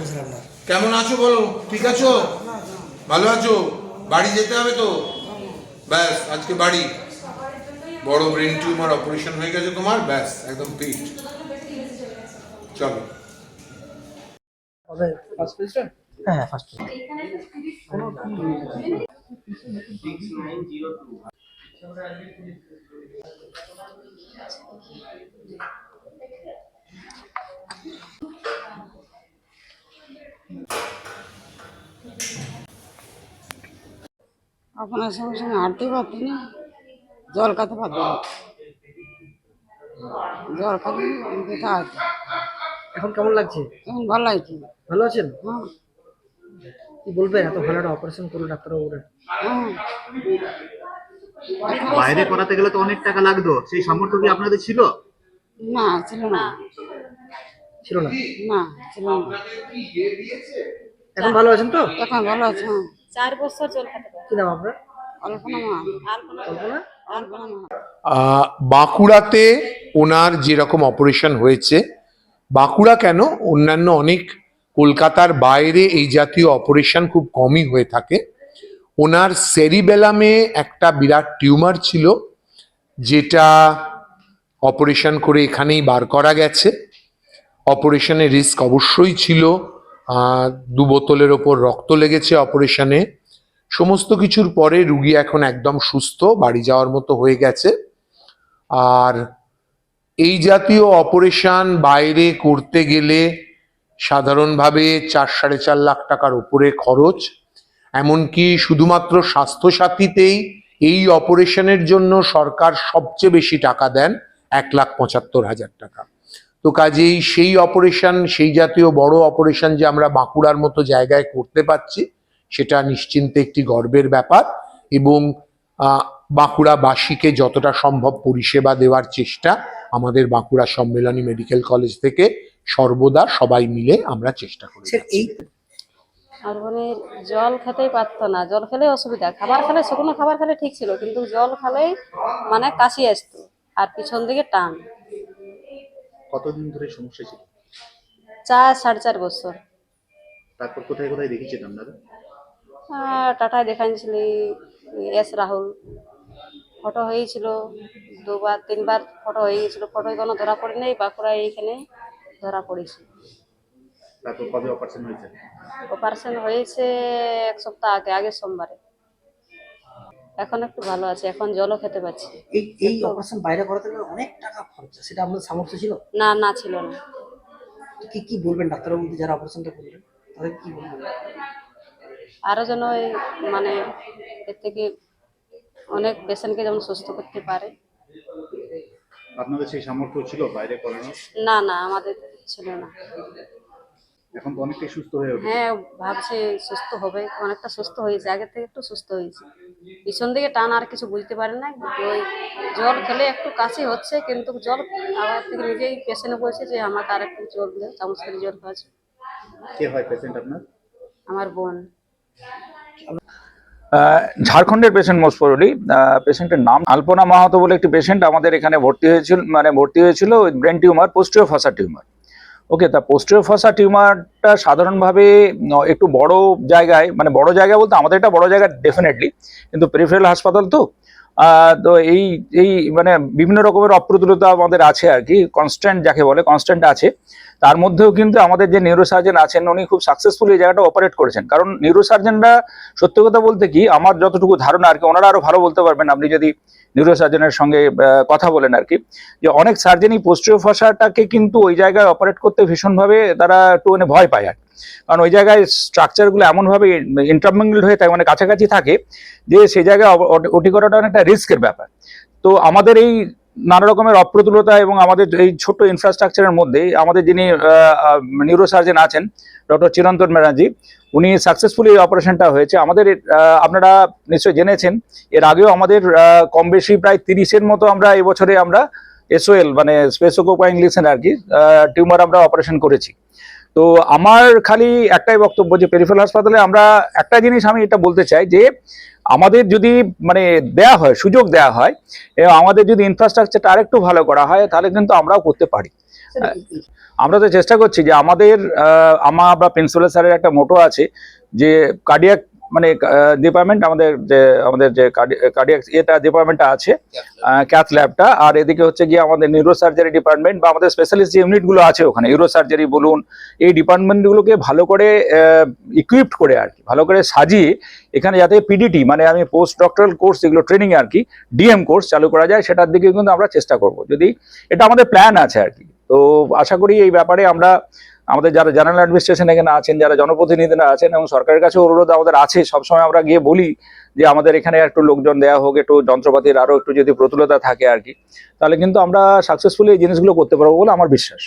আপনার? কেমন আছো বলো? ঠিক আছো? ভালো আছো? বাড়ি যেতে হবে তো? ব্যাস আজকে বাড়ি। বড় ব্রেন টিউমার অপারেশন হয়ে গেছে তোমার ব্যাস একদম ফিট চলো। ফার্স্ট পেজটা হ্যাঁ আপনার সঙ্গে সঙ্গে হাঁটতে পারতি না। জল খাতে পারত না। জল খাতে ব্যথা আছে। এখন কেমন লাগছে? এখন ভালো লাগছে। ভালো আছেন? হ্যাঁ। কি বলবেন এত ভালো একটা অপারেশন করল ডাক্তারবাবু হ্যাঁ। বাইরে করাতে গেলে তো অনেক টাকা লাগতো। সেই সামর্থ্য কি আপনাদের ছিল? না ছিল না। ছিল না? না ছিল না। এখন ভালো আছেন তো? এখন ভালো আছে হ্যাঁ। চার বছর জল খেতে পারে। কি নাম আপনার? বাঁকুড়াতে ওনার যেরকম অপারেশন হয়েছে বাঁকুড়া কেন? অন্যান্য অনেক কলকাতার বাইরে এই জাতীয় অপারেশন খুব কমই হয়ে থাকে। ওনার সেরিবেলামে একটা বিরাট টিউমার ছিল যেটা অপারেশন করে এখানেই বার করা গেছে। অপারেশনের রিস্ক অবশ্যই ছিল। দু বোতলের ওপর রক্ত লেগেছে অপারেশনে। সমস্ত কিছুর পরে রুগী এখন একদম সুস্থ, বাড়ি যাওয়ার মতো হয়ে গেছে। আর এই জাতীয় অপারেশন বাইরে করতে গেলে সাধারণভাবে চার সাড়ে চার লাখ টাকার উপরে খরচ। এমনকি শুধুমাত্র স্বাস্থ্যসাথীতেই এই অপারেশনের জন্য সরকার সবচেয়ে বেশি টাকা দেন, এক লাখ পঁচাত্তর হাজার টাকা। তো কাজেই সেই অপারেশন সেই জাতীয় বড় অপারেশন যে আমরা বাঁকুড়ার মতো জায়গায় করতে পারছি সেটা নিশ্চিন্তে একটি গর্বের ব্যাপার এবং আহ, বাঁকুড়াবাসীকে যতটা সম্ভব পরিষেবা দেওয়ার চেষ্টা আমাদের বাঁকুড়া সম্মেলনী মেডিকেল কলেজ থেকে সর্বদা সবাই মিলে আমরা চেষ্টা করি আর মানে জল খেতেই পারতো না জল খেলে অসুবিধা খাবার খেলে শুকনো খাবার খেলে ঠিক ছিল কিন্তু জল খেলেই মানে কাশি আসতো আর পিছন দিকে টান। কতদিন ধরে সমস্যা ছিল চার সাড়ে চার বছর। তারপর কোথায় কোথায় দেখিয়েছেন আপনারা? টাটায় দেখাইছিলি এস রাহুল। ফটো হয়েছিল দুবার তিনবার ফটো হয়ে গেছিল। ফটো কোনো ধরা পড়ে নেই বাঁকুড়া এইখানে ধরা পড়েছে। তারপর কবে অপারেশন হয়েছে? অপারেশন হয়েছে এক সপ্তাহ আগে আগের সোমবারে। এখন একটু ভালো আছে এখন জলও খেতে পাচ্ছি। এই এই অপারেশন বাইরে করাতে গেলে অনেক টাকা খরচা সেটা আপনার সামর্থ্য ছিল? না না ছিল না। কি কি বলবেন ডাক্তারবাবু যারা অপারেশনটা করলেন? তাদের কি বলবেন? আরও যেন এই মানে এর থেকে অনেক পেশেন্টকে যেমন সুস্থ করতে পারে। আপনাদের সেই সামর্থ্য ছিল বাইরে করানোর? না না আমাদের ছিল না। এখন তো অনেকটাই সুস্থ হয়ে উঠে হ্যাঁ ভাবছি সুস্থ হবে অনেকটা সুস্থ হয়েছে আগের থেকে একটু সুস্থ হয়েছে। পিছন দিকে টান আর কিছু বুঝতে পারে না ওই জল খেলে একটু কাশি হচ্ছে কিন্তু জল আবার থেকে নিজেই পেশেন্ট বলছে যে আমাকে আর একটু জল দিও চামচ করে জল খাওয়াচ্ছে কে হয় পেশেন্ট আপনার? আমার বোন। আহ, ঝাড়খণ্ডের পেশেন্ট মোস্ট প্রবলি পেশেন্টের নাম আলপনা মাহাতো বলে একটি পেশেন্ট আমাদের এখানে ভর্তি হয়েছিল মানে ভর্তি হয়েছিল brain tumour posterior fossa tumour. Okay তা পোস্টিও ফসা টিউমারটা সাধারণভাবে একটু বড় জায়গায় মানে বড় জায়গা বলতে আমাদের এটা বড় জায়গা ডেফিনেটলি কিন্তু পেরিফেরাল হাসপাতাল তো তো এই এই মানে বিভিন্ন রকমের অপ্রতুলতা আমাদের আছে আর কি কনস্ট্যান্ট যাকে বলে কনস্ট্যান্ট আছে। তার মধ্যেও কিন্তু আমাদের যে নিউরোসার্জন আছেন, উনি খুব সাকসেসফুলি এই জায়গাটা অপারেট করেছেন। কারণ নিউরোসার্জনরা সত্যি কথা বলতে কি, আমার যতটুকু ধারণা আর কি, ওনারা আরও ভালো বলতে পারবেন। আপনি যদি নিউরোসার্জনের সঙ্গে কথা বলেন আর কি, যে অনেক সার্জেনই পোস্টিও ফসাটাকে কিন্তু ওই জায়গায় অপারেট করতে ভীষণভাবে তারা একটু মানে ভয় পায় আর কারণ ওই জায়গায় স্ট্রাকচারগুলো এমনভাবে ইন্টারমিংড হয়ে থাকে মানে কাছাকাছি থাকে, যে সেই জায়গায় ওটি করাটা অনেকটা রিস্কের ব্যাপার। তো আমাদের এই নানা রকমের অপ্রতুলতা এবং আমাদের এই ছোট্ট ইনফ্রাস্ট্রাকচারের মধ্যে আমাদের যিনি নিউরোসার্জন আছেন ডক্টর চিরন্তন ব্যানার্জি, উনি সাকসেসফুলি এই অপারেশনটা হয়েছে। আমাদের আপনারা নিশ্চয়ই জেনেছেন, এর আগেও আমাদের কম বেশি প্রায় তিরিশের মতো আমরা এবছরে আমরা এসওএল মানে স্পেসোকোপাইন লিসেন আর কি টিউমার আমরা অপারেশন করেছি। তো আমার খালি একটাই বক্তব্য যে পেরিফেরাল হাসপাতালে আমরা একটা জিনিস আমি এটা বলতে চাই যে আমাদের যদি মানে দেয়া হয় সুযোগ দেয়া হয় এবং আমাদের যদি ইনফ্রাস্ট্রাকচারটা আরেকটু ভালো করা হয় তাহলে কিন্তু আমরাও করতে পারি? আমরা তো চেষ্টা করছি যে আমাদের আমার প্রিন্সিপাল স্যারের একটা মোটো আছে যে কার্ডিয়াক মানে ডিপার্টমেন্ট আমাদের যে আমাদের যে কার্ডিয়াক এটা ডিপার্টমেন্টটা আছে ক্যাথ ল্যাবটা আর এদিকে হচ্ছে গিয়ে আমাদের নিউরো সার্জারি ডিপার্টমেন্ট বা আমাদের স্পেশালিস্ট যে ইউনিটগুলো আছে ওখানে ইউরো সার্জারি বলুন এই ডিপার্টমেন্টগুলোকে ভালো করে ইকুইপড করে আর কি ভালো করে সাজিয়ে এখানে যাতে পিডিটি মানে আমি পোস্ট ডক্টরাল কোর্স যেগুলো ট্রেনিং আর কি ডিএম কোর্স চালু করা যায় সেটার দিকে কিন্তু আমরা চেষ্টা করব। যদি এটা আমাদের প্ল্যান আছে আর কি তো আশা করি এই ব্যাপারে আমরা আমাদের যারা জেনারেল অ্যাডমিনিস্ট্রেশন এখানে আছেন, যারা জনপ্রতিনিধিরা আছেন এবং সরকারের কাছে অনুরোধ আমাদের আছে, সবসময় আমরা গিয়ে বলি যে আমাদের এখানে একটু লোকজন দেওয়া হোক, একটু যন্ত্রপাতির আরও একটু যদি প্রতুলতা থাকে আর কি, তাহলে কিন্তু আমরা সাকসেসফুলি এই জিনিসগুলো করতে পারব বলে আমার বিশ্বাস।